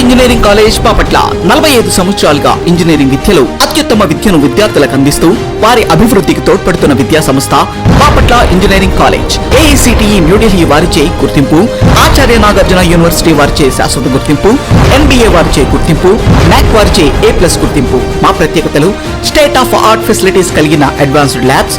Engineering college Bapatla. నలభై ఐదు సంవత్సరాలుగా ఇంజనీరింగ్ విద్యలో అత్యుత్తమ విద్యను విద్యార్థులకు అందిస్తూ వారి అభివృద్ధికి తోడ్పడుతున్న విద్యా సంస్థ Bapatla engineering college. AICTE New Delhi వారిచే గుర్తింపు ఆచార్య నాగార్జున యూనివర్సిటీ వారిచే శాశ్వత గుర్తింపు ఎన్బిఏ వారిచే గుర్తింపు నాక్ వారిచే ఏ ప్లస్ గుర్తింపు. మా ప్రత్యేకతలు స్టేట్ ఆఫ్ ఆర్ట్ ఫెసిలిటీస్ కలిగిన advanced labs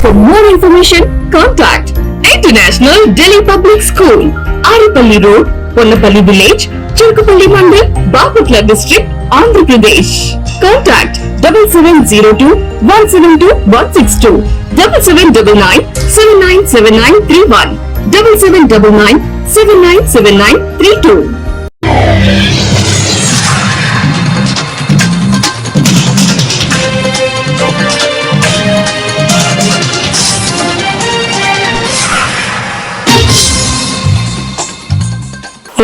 For more information, contact International Delhi Public School, Aripalli Road, Ponnapalli Village, Chirkupalli Mandal, Bapatla District, Andhra Pradesh. Contact 7702 172 162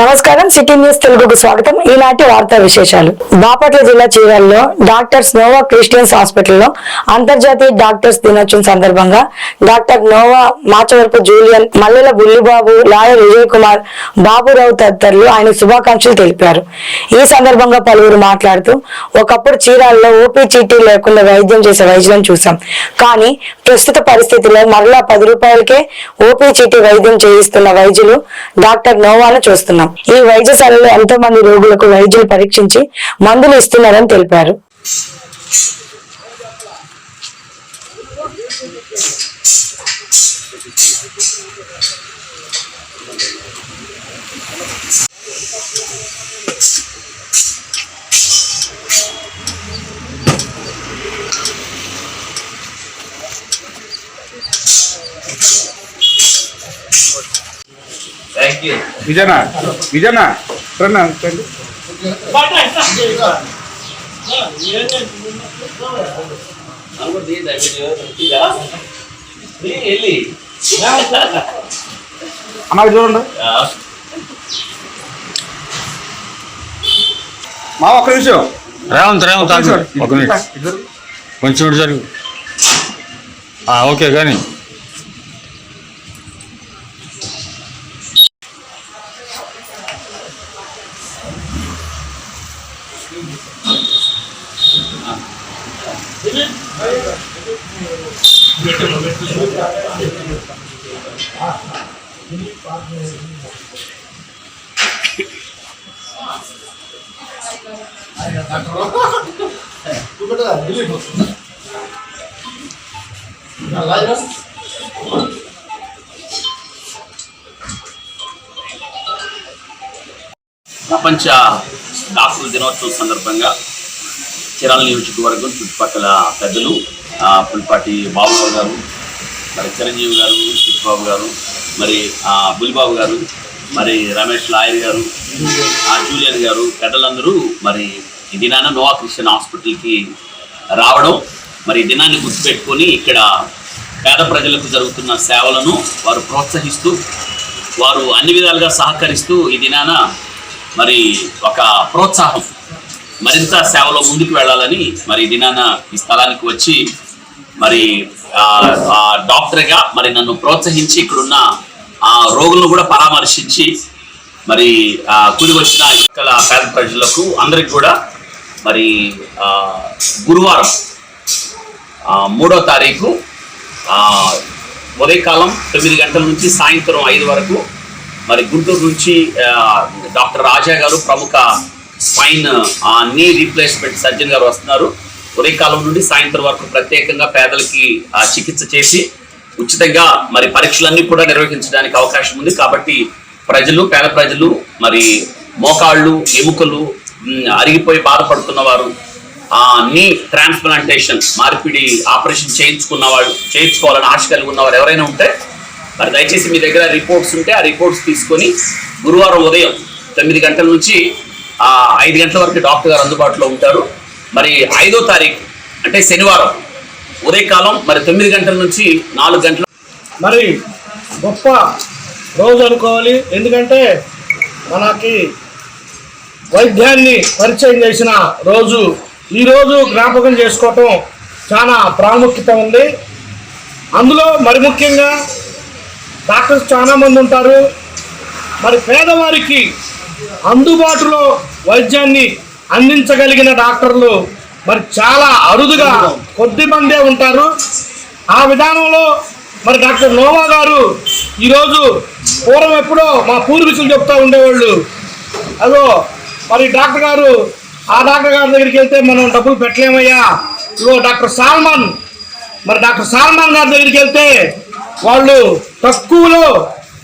నమస్కారం సిటీ న్యూస్ తెలుగుకు స్వాగతం. ఈనాటి వార్తా విశేషాలు. బాపట్ల జిల్లా చీరాల్లో డాక్టర్స్ నోవా క్రిస్టియన్స్ హాస్పిటల్లో అంతర్జాతీయ డాక్టర్స్ దినోత్సవం సందర్భంగా doctor Nova Machavarapu Julian Mallela Bullibabu lawyer Vijay Kumar Baburao తదితరులు ఆయన శుభాకాంక్షలు తెలిపారు. ఈ సందర్భంగా పలువురు మాట్లాడుతూ ఒకప్పుడు చీరాల్లో ఓపీ చీటీ లేకుండా వైద్యం చేసే వైద్యులను చూసాం కానీ ప్రస్తుత పరిస్థితిలో మరలా పది రూపాయలకే ఓపీ చీటీ వైద్యం చేయిస్తున్న వైద్యులు డాక్టర్ నోవాను చూస్తున్నారు. చూస్తున్నాం ఈ వైద్యశాలలో ఎంతో మంది రోగులకు వైద్యులు పరీక్షించి మందులు ఇస్తున్నారని తెలిపారు Thank you. విజయనా విజయనా రండి అన్నది చూడండి మా ఒక్క నిమిషం రేవంత్ రేవంత్. నిమిషం. ఒక ఇద్దరు. కొంచెం జరుగు ఓకే కానీ ప్రపంచ డాక్టర్ల దినోత్సవం సందర్భంగా చిరాల నియోజకవర్గం చుట్టుపక్కల పెద్దలు పులిపాటి బాబురావు గారు మరి చిరంజీవి గారు చిట్టుబాబు గారు మరి బులిబాబు గారు మరి రమేష్ లాయర్ గారు జూలియన్ గారు పెద్దలందరూ మరి ఈ దినాన నోవా క్రిస్టియన్ హాస్పిటల్కి రావడం మరి ఈ దినాన్ని గుర్తుపెట్టుకొని ఇక్కడ పేద ప్రజలకు జరుగుతున్న సేవలను వారు ప్రోత్సహిస్తూ వారు అన్ని విధాలుగా సహకరిస్తూ ఈ దినాన మరి ఒక ప్రోత్సాహం మరింత సేవలో ముందుకు వెళ్ళాలని మరి దినాన ఈ స్థలానికి వచ్చి మరి డాక్టర్గా మరి నన్ను ప్రోత్సహించి ఇక్కడున్న ఆ రోగులను కూడా పరామర్శించి మరి కూలి వచ్చిన ఇక్కడ పేద ప్రజలకు అందరికి కూడా మరి గురువారం మూడో తారీఖు ఉదయకాలం తొమ్మిది గంటల నుంచి సాయంత్రం ఐదు వరకు మరి గుంటూరు నుంచి డాక్టర్ రాజా గారు ప్రముఖ స్పైన్ ఆ, నీ రీప్లేస్మెంట్ సర్జన్ గారు వస్తున్నారు. ఉదయకాలం నుండి సాయంత్రం వరకు ప్రత్యేకంగా పేదలకి ఆ, చికిత్స చేసి ఉచితంగా మరి పరీక్షలన్నీ కూడా నిర్వహించడానికి అవకాశం ఉంది. కాబట్టి ప్రజలు పేద ప్రజలు మరి మోకాళ్ళు ఎముకలు అరిగిపోయి బాధపడుతున్న వారు ఆ నీ ట్రాన్స్ప్లాంటేషన్ మార్పిడి ఆపరేషన్ చేయించుకున్న వాళ్ళు చేయించుకోవాలని ఆశ కలిగి ఉన్నవారు ఎవరైనా ఉంటే మరి దయచేసి మీ దగ్గర రిపోర్ట్స్ ఉంటే ఆ రిపోర్ట్స్ తీసుకొని గురువారం ఉదయం తొమ్మిది గంటల నుంచి ఐదు గంటల వరకు డాక్టర్ గారు అందుబాటులో ఉంటారు. మరి ఐదో తారీఖు అంటే శనివారం ఉదయకాలం మరి తొమ్మిది గంటల నుంచి నాలుగు గంటల మరి గొప్ప రోజు అనుకోవాలి. ఎందుకంటే మనకి వైద్యాన్ని పరిచయం చేసిన రోజు ఈరోజు జ్ఞాపకం చేసుకోవటం చాలా ప్రాముఖ్యత ఉంది. అందులో మరి ముఖ్యంగా డాక్టర్స్ చాలా మంది ఉంటారు. మరి పేదవారికి అందుబాటులో వైద్యాన్ని అందించగలిగిన డాక్టర్లు మరి చాలా అరుదుగా కొద్ది మందే ఉంటారు. ఆ విధానంలో మరి డాక్టర్ నోవా గారు ఈరోజు పూర్వం ఎప్పుడో మా పూర్వీకులు చెప్తూ ఉండేవాళ్ళు. అదో మరి డాక్టర్ గారు ఆ డాక్టర్ గారి దగ్గరికి వెళ్తే మనం డబ్బులు పెట్టలేమయ్యా. ఇగో డాక్టర్ సాల్మాన్ మరి డాక్టర్ సాల్మాన్ గారి దగ్గరికి వెళ్తే వాళ్ళు తక్కువలో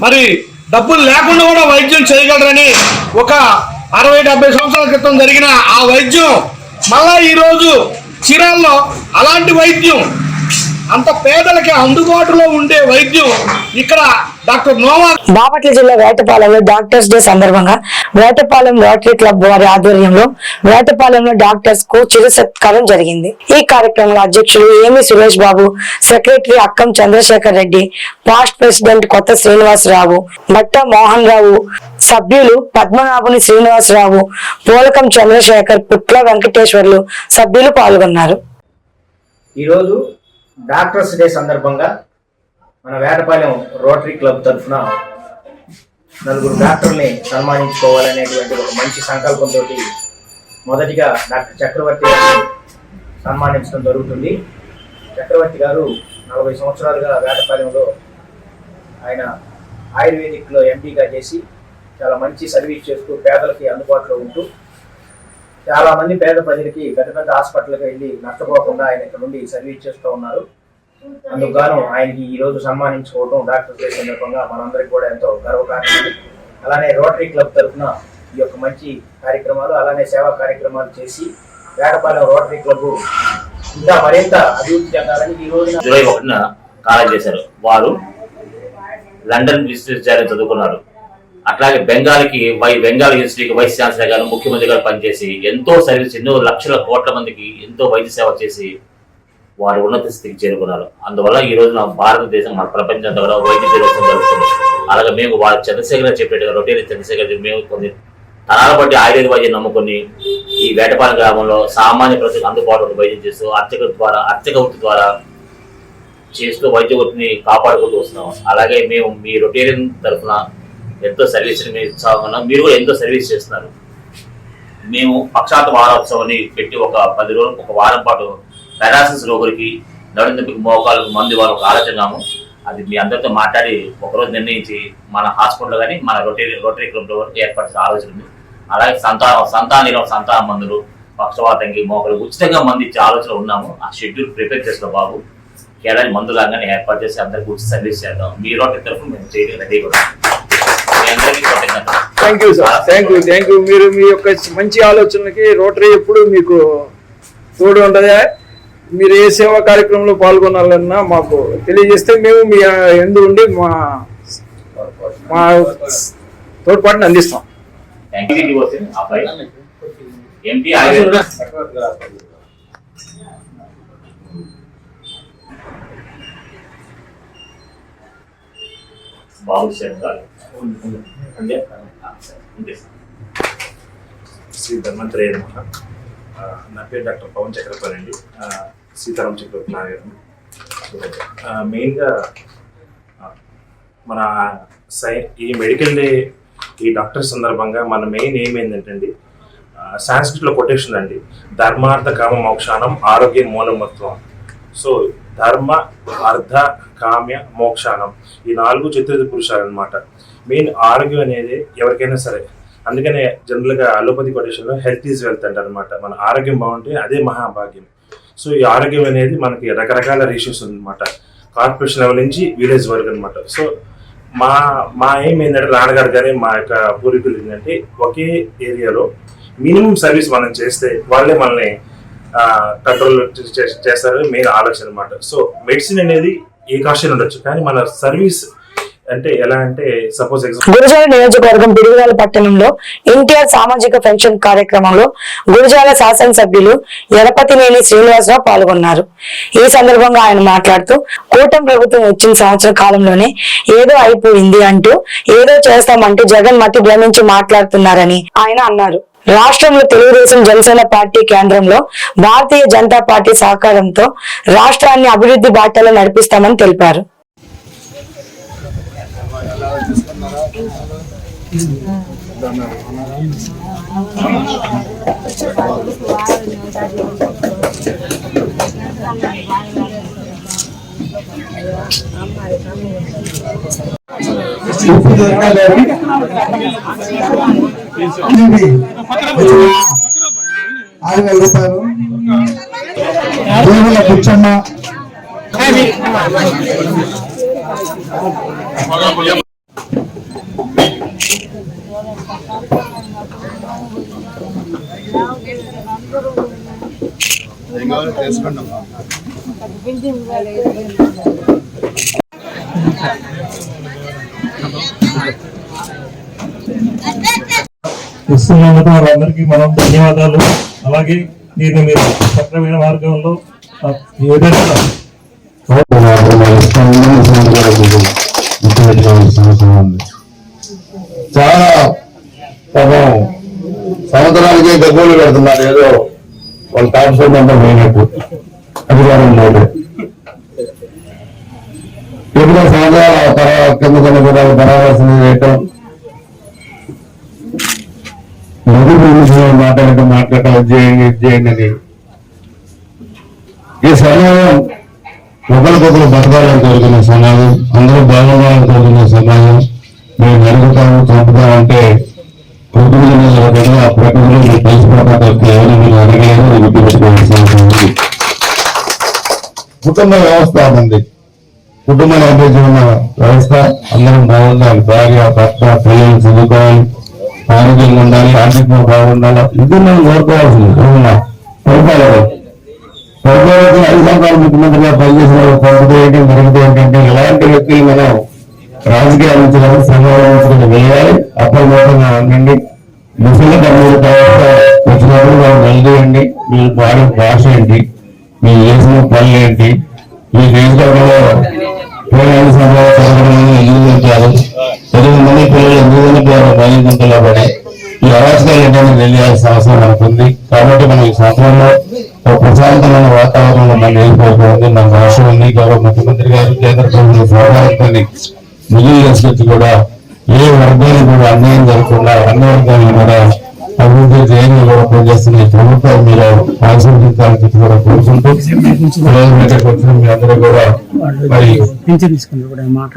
మరి డబ్బులు లేకుండా కూడా వైద్యం చేయగలరని ఒక అరవై డెబ్బై సంవత్సరాల క్రితం జరిగిన ఆ వైద్యం మళ్ళా ఈరోజు చీరాల్లో అలాంటి వైద్యం అంత పేదలకి అందుబాటులో ఉండే వైద్యం ఇక్కడ డాక్టర్ నోవా బాపట్ల జిల్లా వేటపాలెంలో డాక్టర్స్ డే సందర్భంగా వేటపాలెం రోటరీ క్లబ్ వారి ఆధ్వర్యంలో వేటపాలెంలో డాక్టర్స్కు చిరు సత్కారం జరిగింది. ఈ కార్యక్రమంలో అధ్యక్షులు ఏమి Suresh Babu secretary Akkam Chandrasekhar Reddy past president Kotha Srinivasarao Bhatta Mohan Rao సభ్యులు పద్మనాభుని శ్రీనివాసరావు పూలకం చంద్రశేఖర్ పుట్ల వెంకటేశ్వర్లు సభ్యులు పాల్గొన్నారు. ఈరోజు డాక్టర్స్ డే సందర్భంగా మన వేటపాలెం రోటరీ క్లబ్ తరఫున నలుగురు డాక్టర్ని సన్మానించుకోవాలనేటువంటి ఒక మంచి సంకల్పంతో మొదటిగా డాక్టర్ చక్రవర్తి గారిని సన్మానించడం జరుగుతుంది. చక్రవర్తి గారు నలభై సంవత్సరాలుగా వేటపాలెంలో ఆయన ఆయుర్వేదిక్లో ఎంపీగా చేసి చాలా మంచి సర్వీస్ చేస్తూ పేదలకి అందుబాటులో ఉంటూ చాలా మంది పేద ప్రజలకి పెద్ద పెద్ద హాస్పిటల్కి వెళ్ళి నష్టపోకుండా ఆయన ఇక్కడ నుండి సర్వీస్ చేస్తూ ఉన్నారు. అందుకు ఆయనకి ఈ రోజు సన్మానించుకోవడం డాక్టర్ డే సందర్భంగా మనందరికి కూడా ఎంతో గర్వకారణం. అలానే రోటరీ క్లబ్ తరఫున ఈ యొక్క మంచి కార్యక్రమాలు అలానే సేవా కార్యక్రమాలు చేసి వేటపాలెం రోటరీ క్లబ్ ఇంకా మరింత అభివృద్ధి చెందాలని ఈ రోజున జూలై ఒకటిన కాలం చేశారు. వారు లండన్ విశ్వవిద్యాలయం చదువుకున్నారు. అట్లాగే బెంగాల్కి వై బెంగాల్ యూనివర్సిటీకి వైస్ ఛాన్సలర్ గారు ముఖ్యమంత్రి గారు పనిచేసి ఎంతో సర్వీస్ ఎన్నో లక్షల కోట్ల మందికి ఎంతో వైద్య సేవ చేసి వారు ఉన్నత స్థితికి చేరుకున్నారు. అందువల్ల ఈ రోజు భారతదేశం మన ప్రపంచం ద్వారా వైద్య దినోత్సవం జరుగుతుంది అలాగే మేము వారు చంద్రశేఖర్ చెప్పేట రొటీన్ చంద్రశేఖర్ మేము కొన్ని తరాల బట్టి ఆయుర్వేద వైద్యం నమ్ముకొని ఈ వేటపాలెం గ్రామంలో సామాన్య ప్రజలకు అందుబాటులో వైద్యం చేస్తూ అర్చక ద్వారా అర్చక వృత్తి ద్వారా చేస్తూ వైద్య వృత్తిని కాపాడుకుంటూ వస్తున్నాం. అలాగే మేము మీ రొటేరియన్ తరఫున ఎంతో సర్వీస్ మీరు మీరు కూడా ఎంతో సర్వీస్ చేస్తున్నారు. మేము పక్షాత వారోత్సవాన్ని పెట్టి ఒక పది రోజులు ఒక వారం పాటు పెరాసిస్ రోగులకి నడునొప్పికి మోకాలకు మందు వాళ్ళు ఒక ఆలోచనాము అది మీ అందరితో మాట్లాడి ఒకరోజు నిర్ణయించి మన హాస్పిటల్ కానీ మన రొటరీ రొటరీ క్లబ్లో ఏర్పరిచిన ఆలోచన ఉంది. అలాగే సంతానం సంతాన మందులు పక్షవాతంకి మోకలు ఉచితంగా మంది ఇచ్చే ఆలోచన ఉన్నాము. ఆ షెడ్యూల్ ప్రిపేర్ చేసిన బాబు కేవలం మందులాగానే ఏర్పాటు చేసి అందరికి ఉచిత సర్వీస్ చేద్దాం. మీ రోడ్డు తరఫు మేము చేయడం రెడీ కూడా thank you sir thank you thank you మీరు మీ యొక్క మంచి ఆలోచనలకి రోటరీ ఎప్పుడు మీకు తోడు ఉంటుంది. మీరు ఏ సేవా కార్యక్రమంలో పాల్గొనాలన్నా మాకు తెలియజేస్తే మేము మీ ఎందు ఉండి మా మా తోడ్పాటుని అందిస్తాం. బాబు శంకర్ శ్రీ ధన్వంతరి అనమాట నా పేరు డాక్టర్ పవన్ చక్రపాణి అండి. సీతారాం చక్రవర్తి నాగారు మెయిన్గా మన సై ఈ మెడికల్ డే ఈ డాక్టర్ సందర్భంగా మన మెయిన్ ఏం ఏంటంటే అండి సాంస్క్రిట్లో కొటేషన్ అండి. ధర్మార్థ కామ మోక్షానం ఆరోగ్య మూలమత్వం. సో ధర్మ అర్థ కామ్య మోక్షానం ఈ నాలుగు చతుర్థ పురుషాలు అనమాట మెయిన్ ఆరోగ్యం అనేది ఎవరికైనా సరే. అందుకనే జనరల్గా అలోపతి కొటేషన్లో హెల్త్ ఈజ్ వెల్త్ అంటారు అనమాట మన ఆరోగ్యం బాగుంటే అదే మహాభాగ్యం. సో ఈ ఆరోగ్యం అనేది మనకి రకరకాల రేషియోస్ ఉందన్నమాట కార్పొరేషన్ లెవెల్ నుంచి విలేజ్ వరకు అనమాట సో మా మా ఏం ఏంటంటే నాన్నగారు కానీ మా యొక్క పూర్వీకులు ఏంటంటే ఒకే ఏరియాలో మినిమం సర్వీస్ మనం చేస్తే వాళ్ళే మనల్ని కంట్రోల్ చేస్తారు మెయిన్ ఆలోచన అనమాట సో మెడిసిన్ అనేది ఏ కాస్ట్ ఉండొచ్చు కానీ మన సర్వీస్ అంటే ఎలా అంటే సపోజ్ గురుజాల నియోజకవర్గం పిడుగురాల పట్టణంలో ఎన్టీఆర్ సామాజిక పెన్షన్ కార్యక్రమంలో గురుజాల శాసనసభ్యులు ఎడపతినేని శ్రీనివాసరావు పాల్గొన్నారు. ఈ సందర్భంగా ఆయన మాట్లాడుతూ కూటమి ప్రభుత్వం వచ్చిన సంవత్సర కాలంలోనే ఏదో అయిపోయింది అంటూ ఏదో చేస్తామంటూ జగన్ మతి భ్రమించి మాట్లాడుతున్నారని ఆయన అన్నారు. రాష్ట్రంలో తెలుగుదేశం జనసేన పార్టీ కేంద్రంలో భారతీయ జనతా పార్టీ సహకారంతో రాష్ట్రాన్ని అభివృద్ధి బాటలో నడిపిస్తామని తెలిపారు. ఆరు వేల రూపాయలు. దేవుల బుచ్చమ్మ ఇస్తున్నందుకు వాళ్ళందరికీ మనం ధన్యవాదాలు. అలాగే దీన్ని మీరు సక్రమైన మార్గంలో ఆ, ఉంది చాలా పాపం సంవత్సరాలకి గబ్బోలు పెడుతున్నారు. ఏదో వాళ్ళ టాప్స్ నెంబర్ పోయినట్టు అధికారం లేదు. ఎప్పుడో సంవత్సరాల తర్వాత కింద కింద కూడా బరావాల్సింది చేయటం. నది గురించి మాట్లాడటం మాట్లాడటం చేయండి ఇది చేయండి అని. ఈ సమయం ఒకరికొకరు బతకాలని కోరుకునే సమాజం అందరూ బాగుండాలని కోరుకునే సమాజం. మేము నరుగుతాము చంపుతామంటే ప్రకృతి ఆ ప్రకృతిలో మీరు కలిసిపోతా ఎవరు మీరు అడగలేదు గుర్తుపెట్టుకోవాల్సిన కుటుంబ వ్యవస్థ ఉంది కుటుంబ అభివృద్ధి ఉన్న వ్యవస్థ అందరం బాగుండాలి. భార్య భర్త పిల్లలు చదువుకోవాలి ఆరోగ్యంగా ఉండాలి ఆర్థికంగా బాగుండాలి. ఇది మనం కోరుకోవాల్సింది. పరిపాలన పరిపాలన ఐదు సంవత్సరాలు ముఖ్యమంత్రిగా పనిచేసిన పంపితే ఏంటి? మరొకటి ఏంటంటే ఇలాంటి వ్యక్తులు మనం రాజకీయ నుంచి కానీ వేయాలి. అప్రమత్తంగా ఉండండి ముసలి తమ్ముడు తర్వాత వచ్చినప్పుడు వాళ్ళు వెళ్దేయండి మీరు వాడే భాష ఏంటి? మీరు చేసిన పనులు ఏంటి? మీ నియోజకవర్గంలో పేదల సమాజం చదవడం ఎందుకు వెళ్తారు ఎనిమిది మంది పిల్లలు ఎందుకు వెళ్ళిపోయారు బయలుదేరులో పడి ఈ అరాచకాలు ఏంటని తెలియాల్సిన అవసరం ఉంటుంది కాబట్టి మనం ఈ సంవత్సరంలో ఒక ప్రశాంతమైన వాతావరణంలో మనం వెళ్ళిపోతుంది మన రాష్ట్రం ఉంది. గౌరవ ముఖ్యమంత్రి గారు కేంద్ర ప్రభుత్వం సహకారంతో నిధులు తీసుకొచ్చి కూడా ఏ వర్గానికి కూడా అన్యాయం జరగకుండా అన్ని వర్గాలను కూడా అభివృద్ధి చేయని కూడా పనిచేస్తున్న ఈ ప్రభుత్వం మీరు ఆశీర్వదించాలని చెప్పి కూడా కోరుకుంటూ వచ్చిన మీ అందరూ కూడా మరి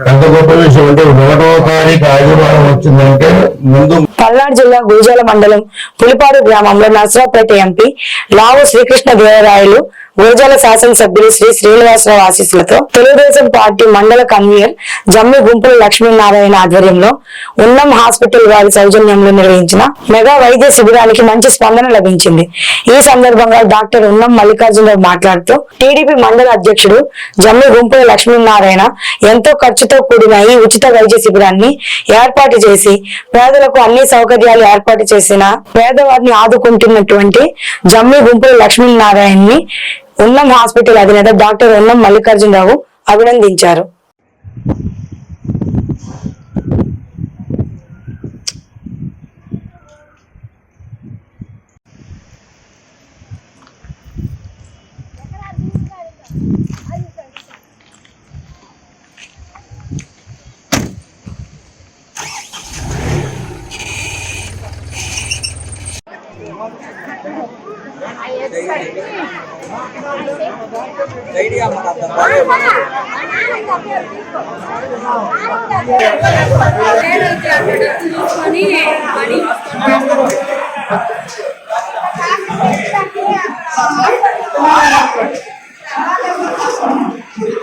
ఎంత గొప్ప విషయం అంటే ఒకటో తారీఖు ఆదివారం వచ్చిందంటే ముందు పల్నాడు జిల్లా గురిజాల మండలం పులిపాడు గ్రామంలో నర్సరాపేట ఎంపీ లావు శ్రీకృష్ణ దేవరాయలు గురజాల శాసనసభ్యులు శ్రీ శ్రీనివాసరావు ఆశీస్సులతో తెలుగుదేశం పార్టీ మండల కన్వీనర్ జమ్మి గుంపుల లక్ష్మీనారాయణ ఆధ్వర్యంలో ఉన్నం హాస్పిటల్ వారి సౌజన్యంలో నిర్వహించిన మెగా వైద్య శిబిరానికి మంచి స్పందన లభించింది. ఈ సందర్భంగా డాక్టర్ ఉన్నం మల్లికార్జునరావు మాట్లాడుతూ టీడీపీ మండల అధ్యక్షుడు జమ్మి గుంపుల లక్ష్మీనారాయణ ఎంతో ఖర్చుతో కూడిన ఈ ఉచిత వైద్య శిబిరాన్ని ఏర్పాటు చేసి పేదలకు అన్ని సౌకర్యాలు ఏర్పాటు చేసిన పేదవారిని ఆదుకుంటున్నటువంటి జమ్మి గుంపుల లక్ష్మీనారాయణని ఉన్నం హాస్పిటల్ అధినేత డాక్టర్ ఉన్నం మల్లికార్జునరావు అభినందించారు.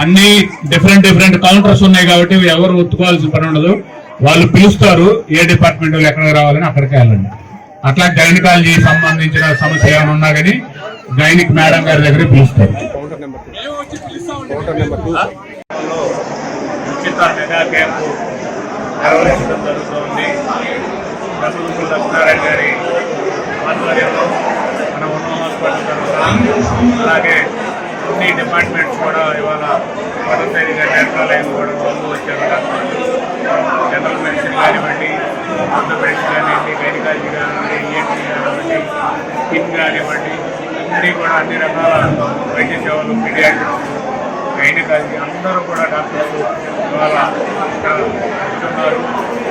అన్ని డిఫరెంట్ డిఫరెంట్ కౌంటర్స్ ఉన్నాయి కాబట్టి ఎవరు ఒత్తుకోవాల్సిన పని ఉండదు. వాళ్ళు పిలుస్తారు ఏ డిపార్ట్మెంట్ వాళ్ళు ఎక్కడికి రావాలని అక్కడికి వెళ్ళండి. అట్లా గైనకాలజీ సంబంధించిన సమస్య ఏమైనా ఉన్నా కానీ గైనిక్ మేడం గారి దగ్గర పిలుస్తారు. ఉచిత మెగా క్యాంపు నిర్వహించడం జరుగుతుంది గతంలో లక్ష్మీనారాయణ గారి ఆధ్వర్యంలో మన ఉన్న హాస్పిటల్ తరఫున అలాగే అన్ని డిపార్ట్మెంట్స్ కూడా ఇవాళ మొదటిసారిగా డెంటల్ కూడా వాళ్ళు వచ్చారు. జనరల్ మెడిసిన్ కానివ్వండి ఆర్థోపెడిక్స్ కానివ్వండి గైనకాలజీ కానివ్వండి ఏంటి కానివ్వండి స్కిన్ కానివ్వండి అన్నీ కూడా అన్ని రకాల వైద్య సేవలు పీడియాట్రిక్స్ గైనకాలజీ అందరూ కూడా డాక్టర్లు ఇవాళ ఇక్కడ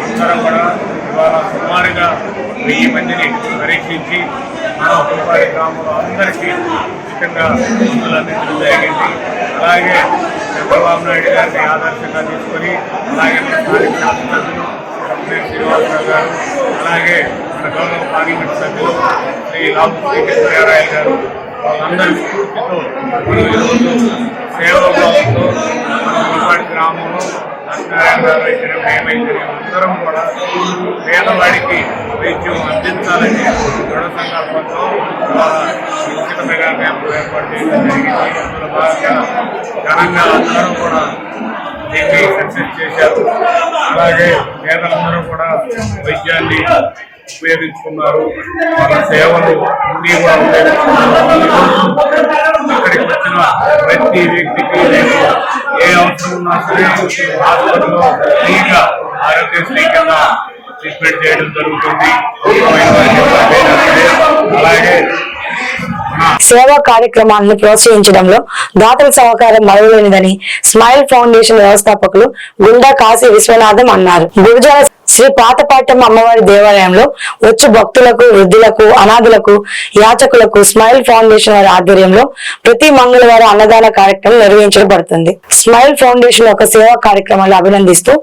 అందరూ కూడా ద్వారా సుమారుగా వెయ్యి మందిని పరీక్షించి మన ఉపాధి గ్రామంలో అందరికీ ఉచితంగా మందులు అందించడం జరిగింది అలాగే చంద్రబాబు నాయుడు గారిని ఆదర్శంగా తీసుకొని అలాగే మన స్థానిక శాసనసభ్యులు డాక్టర్ శ్రీనివాసరావు గారు అలాగే మన గౌరవ పార్లమెంట్ సభ్యులు శ్రీ లాభు శ్రీకృష్ణరాయలు గారు వాళ్ళందరి స్ఫూర్తితో సేవభావంతో ఉపాధి గ్రామంలో లక్ష్మీనారాయణ అయితేనే మేమైతేనే అందరం కూడా పేదవాడికి వైద్యం అందించాలని దృఢ సంకల్పంతో ఇవాళ ఈ ఉచిత మెగా క్యాంపు ఏర్పాటు చేయడం జరిగింది. అందులో భాగంగా ఘనంగా అందరం కూడా దీన్ని సక్సెస్ చేశారు. అలాగే పేదలందరూ కూడా వైద్యాన్ని ఉపయోగించుకున్నారు. వాళ్ళ సేవలు అన్నీ కూడా ఉపయోగించుకున్నారు ఇక్కడికి వచ్చిన ప్రతి వ్యక్తికి నేను ఏ అవసరం ఉన్నా సరే హాస్పిటల్లో ఫ్రీగా ఆరోగ్యశ్రీ కింద ట్రీట్మెంట్ చేయడం జరుగుతుంది అలాగే సేవా కార్యక్రమాలను ప్రోత్సహించడంలో దాతల సహకారం మరవలేనిదని స్మైల్ ఫౌండేషన్ వ్యవస్థాపకులు గుండా కాశీ విశ్వనాథం అన్నారు. గురుజాల శ్రీ పాతపాటం అమ్మవారి దేవాలయంలో వచ్చు భక్తులకు వృద్ధులకు అనాథులకు యాచకులకు స్మైల్ ఫౌండేషన్ వారి ఆధ్వర్యంలో ప్రతి మంగళవారం అన్నదాన కార్యక్రమం నిర్వహించబడుతుంది. స్మైల్ ఫౌండేషన్ యొక్క సేవా కార్యక్రమాలు అభినందిస్తూ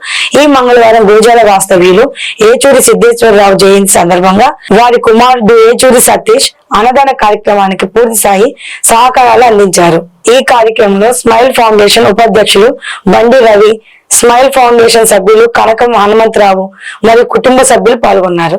ఈ మంగళవారం గురుజాల వాస్తవ్యులు ఏచూరి సిద్ధేశ్వరరావు జయంతి సందర్భంగా వారి కుమారుడు ఏచూరి సతీష్ అన్నదాన కార్యక్రమానికి పూర్తి స్థాయి సహకారాలు అందించారు. ఈ కార్యక్రమంలో స్మైల్ ఫౌండేషన్ ఉపాధ్యక్షులు బండి రవి స్మైల్ ఫౌండేషన్ సభ్యులు కనకం హనుమంతరావు మరియు కుటుంబ సభ్యులు పాల్గొన్నారు.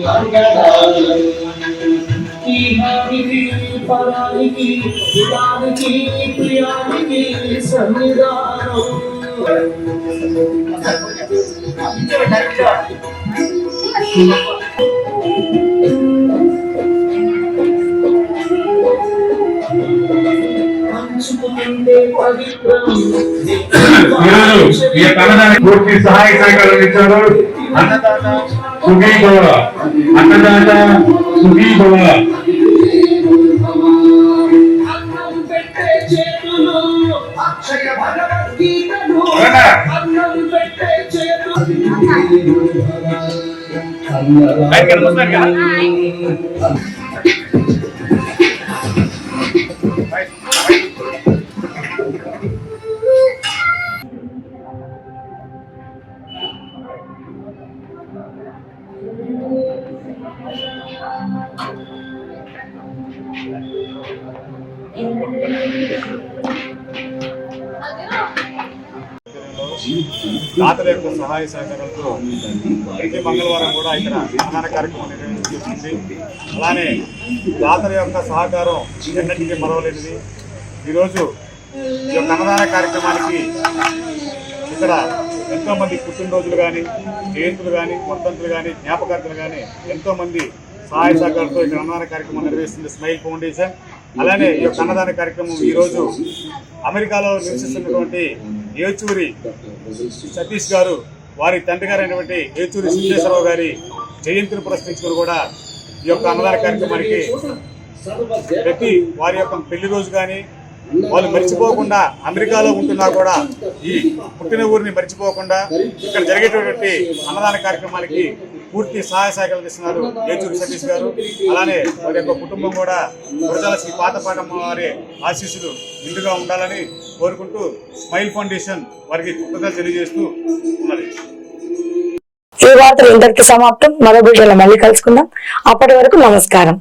సుఖీ భవ అన్నదాత సుఖీ భవ ఇహానికి పరానికి ఇదానికి ప్రియానికి సన్నిధానం ఈరోజు ఈ కన్నదానికి పూర్తి సహాయ సహకారాలు ఇచ్చారు అన్నదాత సుఖీ భవ అన్నదాత సుఖీ భవ అన్నం పెట్టే దాతల యొక్క సహాయ సహకారంతో ప్రతి మంగళవారం కూడా ఇక్కడ అన్నదాన కార్యక్రమం నిర్వహించింది అలానే దాతల యొక్క సహకారం ఎన్నటికీ మరవలేనిది. ఈరోజు ఈ యొక్క అన్నదాన కార్యక్రమానికి ఇక్కడ ఎంతోమంది పుట్టినరోజులు కానీ జయంతులు కానీ వర్ధంతులు కానీ జ్ఞాపకార్థులు కానీ ఎంతోమంది సహాయ సహకారంతో ఇక్కడ అన్నదాన కార్యక్రమం నిర్వహిస్తుంది స్మైల్ ఫౌండేషన్. అలానే ఈ యొక్క అన్నదాన కార్యక్రమం ఈరోజు అమెరికాలో నివసిస్తున్నటువంటి ఏచూరి సతీష్ గారు వారి తండ్రి గారైనటువంటి ఏచూరి సిద్ధేశ్వరరావు గారి జయంతిని పురస్కరించుకుని కూడా ఈ యొక్క అన్నదాన కార్యక్రమానికి ప్రతి వారి యొక్క పెళ్ళి రోజు కానీ వాళ్ళు మర్చిపోకుండా అమెరికాలో ఉంటున్నా కూడా ఈ పుట్టిన ఊరిని మర్చిపోకుండా ఇక్కడ జరిగేటటువంటి అన్నదాన కార్యక్రమానికి పూర్తి సహాయ సహకారాలు ఇస్తున్నారు ఏచూరి సతీష్ గారు. అలానే వారి యొక్క కుటుంబం కూడా గురజాల శ్రీ పాతపాటమ్మ వారి ఆశీస్సులు నిండుగా ఉండాలని కోరుకుంటూ స్మైల్ ఫౌండేషన్ వారికి కృతజ్ఞతలు తెలియజేస్తూ ఉన్నది. ఈ వార్తలు ఇంతటికి సమాప్తం. మరో బిడ్డలో మళ్ళీ కలుసుకుందాం. అప్పటి వరకు నమస్కారం.